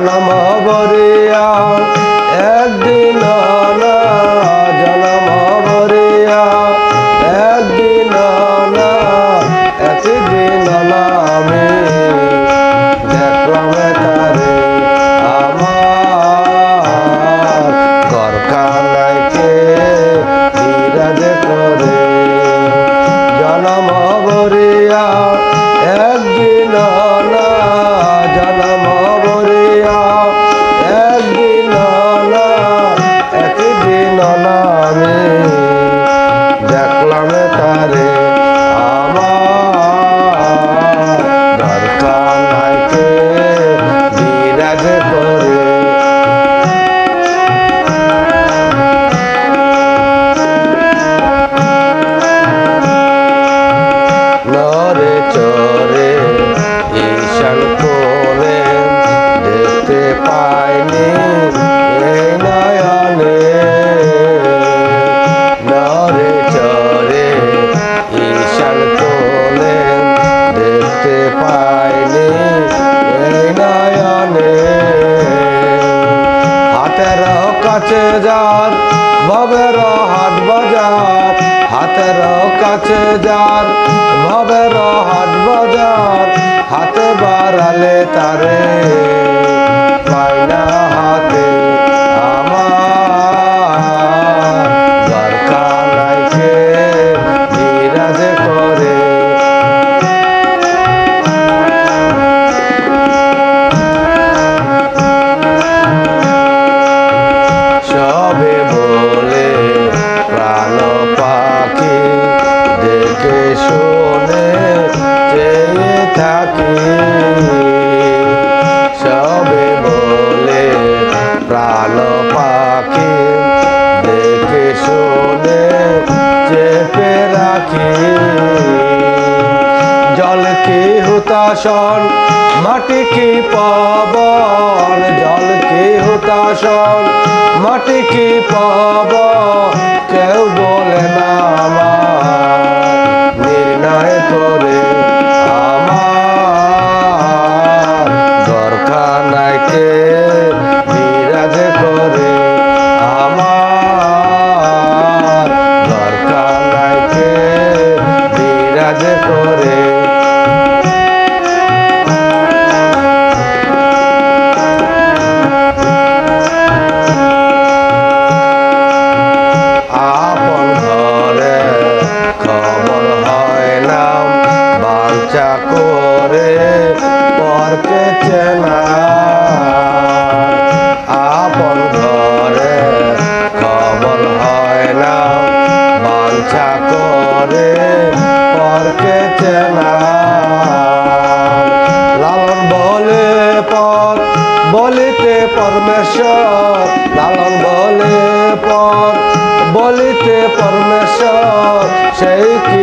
নামাবরে আমি দেখলাম তারে আমার। কাছে যার ভবের হাট বাজার। হাতের কাছে যার ভবের হাট বাজার। হাতে বাড়ালে তারে পাখি দেখে শোনে চেয়ে থাকি। সবে বলে প্রাণ পাখি দেখে শোনে চেপে রাখি। জল কি মাটিকে পাবন? জল কি হুতাসন মাটি কি পাব কেউ বলে না আমার। পরকে না। লালন বলে পর বলিতে পরমেশ্বর। লালন বলে পর বলিতে পরমেশ্বর সেই কি